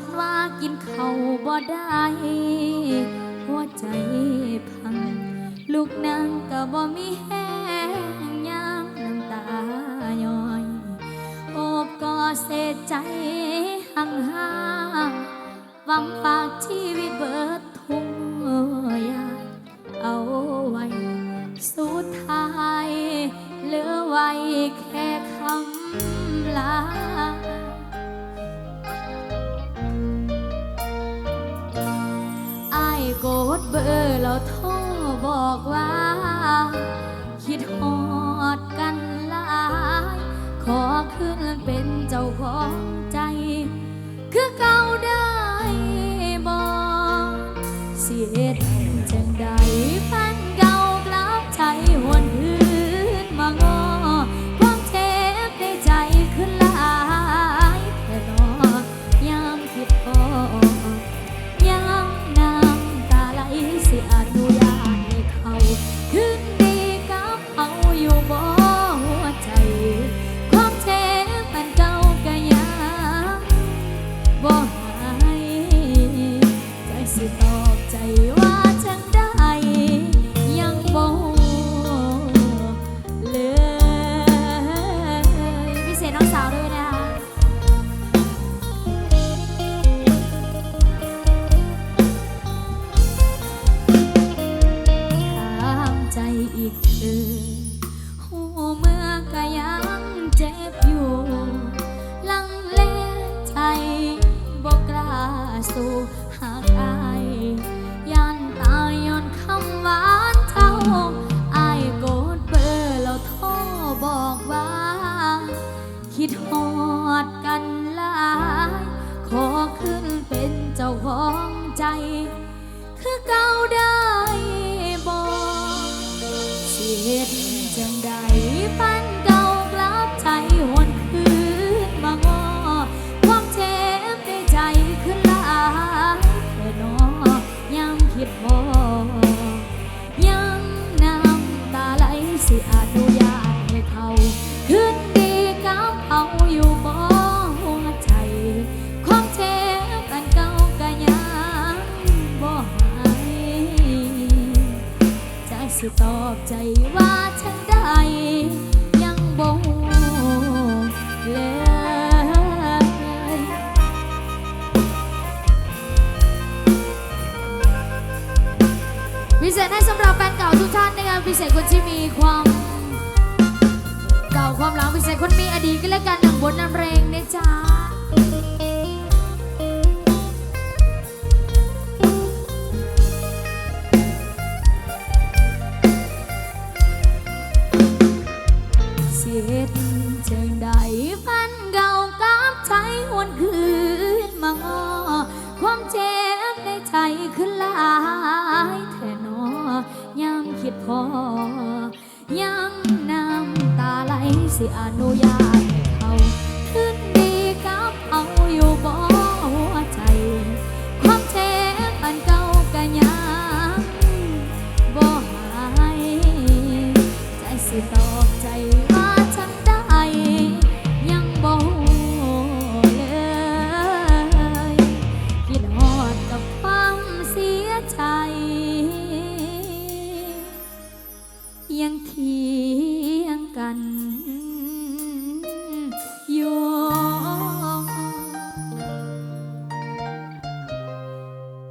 นว่ากินเขาบ่ได้ หัวใจพัง ลูกนางก็บ่มีแห้งยามน้ำตาย้อย โอบกอเสียใจห่างหาหวังฝากชีวิตเบิด แล้วโทรบอกว่า คิดหอดกันลาย ขอขึ้นเป็นเจ้าของใจ คือเก่าเดิม เจ้าของใจ คือเก่าเด้ สิตอบใจว่าฉันได้ยังบ่งเลยพิเศษให้สำหรับแฟนเก่าทุกท่านนะครับพิเศษคนที่มีความเก่าความหลังพิเศษคนมีอดีตก็แล้วกันหนังบนน้ำเรงนะจ๊ะ ตอบใจว่าจังได้ ยังบ่เลย คิดฮอดกับความเสียใจ ยังเคียงกันอยู่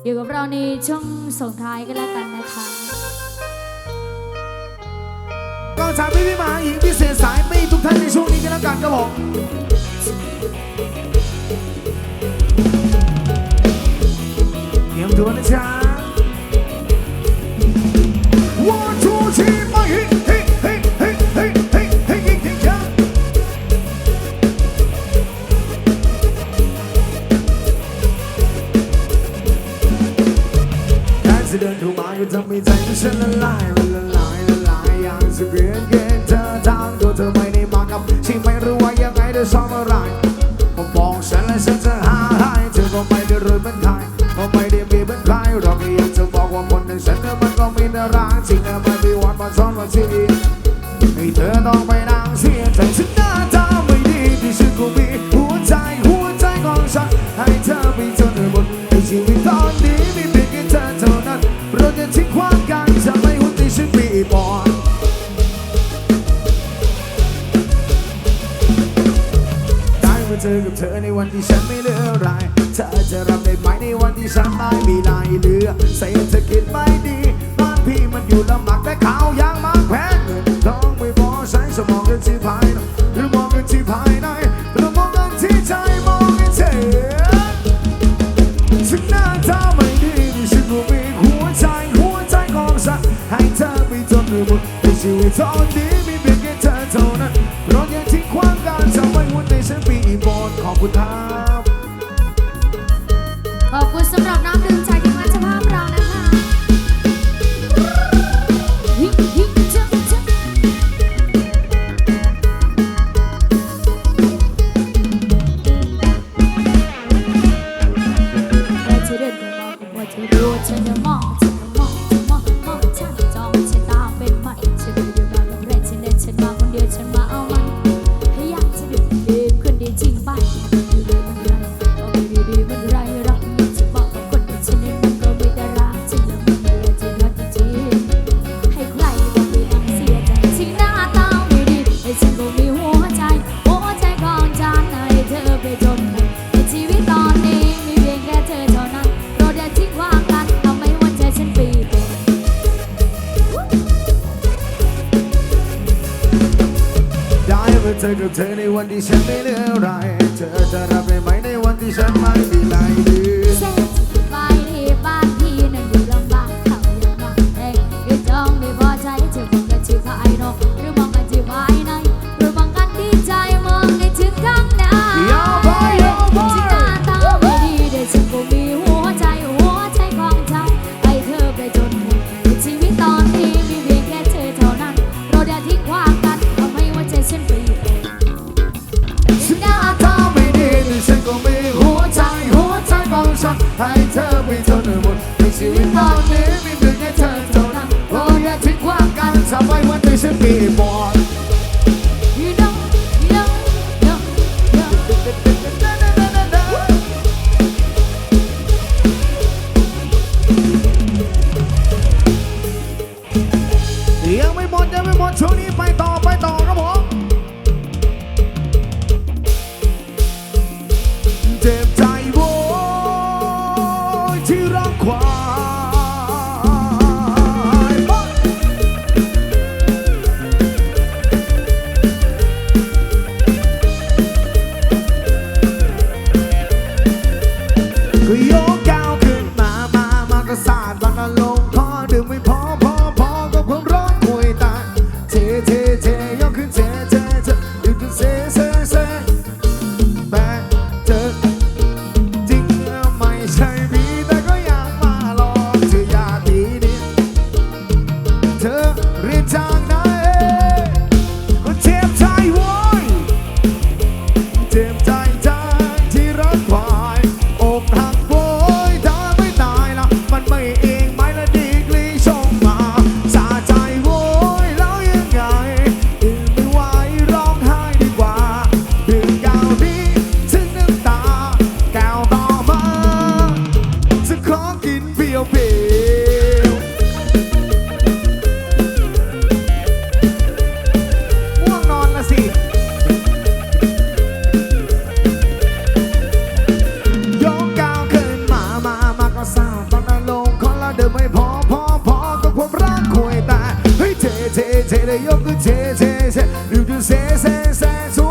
อยู่กับเราในช่วงส่งท้ายกันแล้วกันนะคะ สามพี่พี่มาอีกพิเศษสายไม่ทุกท่านในช่วงนี้กันแล้วกันครับผมเตรียมตัวนะจ๊ะ เจอกับเธอในวันที่ฉันไม่เหลืออะไรเธอจะรับได้ไหมในวันที่ฉันไม่มีลายเหลือใส่เธอคิดไม่ดีบ้านพี่มันอยู่ลำบากแต่ขาวยังมาแพ้เงินทองไม่พอใช้สมองเดินสิพาย zê, zê, zê, zê, zê, zê, zê,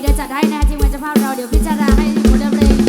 เดี๋ยวจะไดให้นะทีมงานเจ้าภาพเราเดี๋ยวพิจารณาให้หมดเรื่อง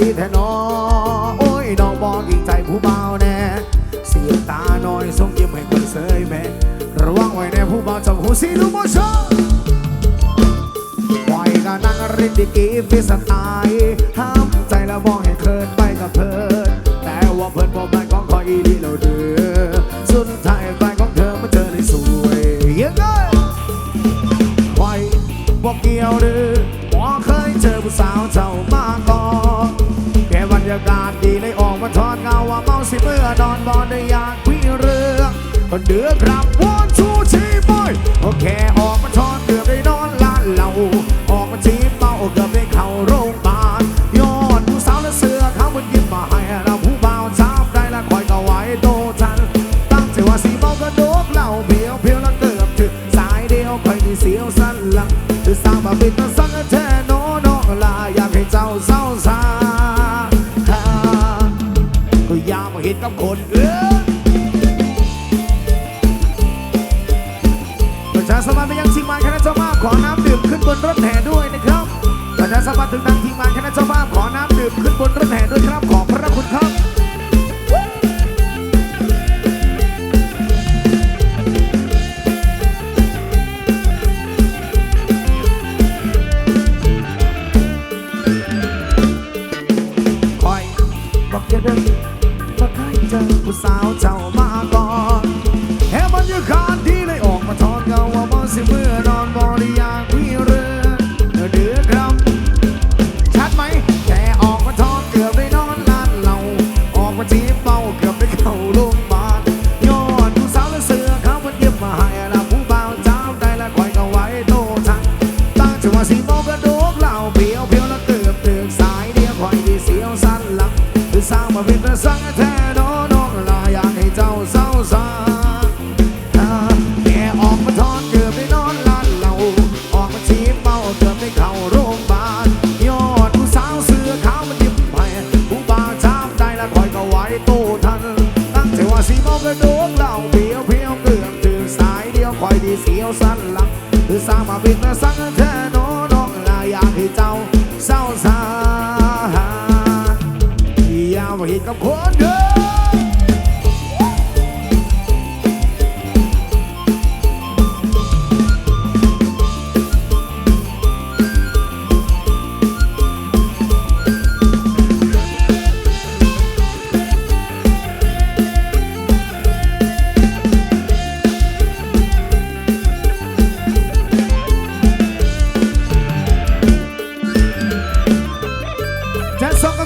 ดีแท่นอโอ้ยน้องบอกอีกใจผู้เบาแน่เสียตาหน่อยส่งยิ้มให้คนเสยแม่ระวังไว้แน่ผู้เบาจำหูสีลูโมช่อยกันนั่งริดิกีฟิสไตายห้ามใจแล้วมองให้เคินไปกับเพิ่นแต่ว่าเพิ่นบอกไปนของคอยอีดีเราเดือสุดท้ายไปของเธอมาเจอเลยสวยยังไงไว้บอกเกี่ยวเดือ นอนบอด้อยากพิเรืองเดือดรับว่า ให้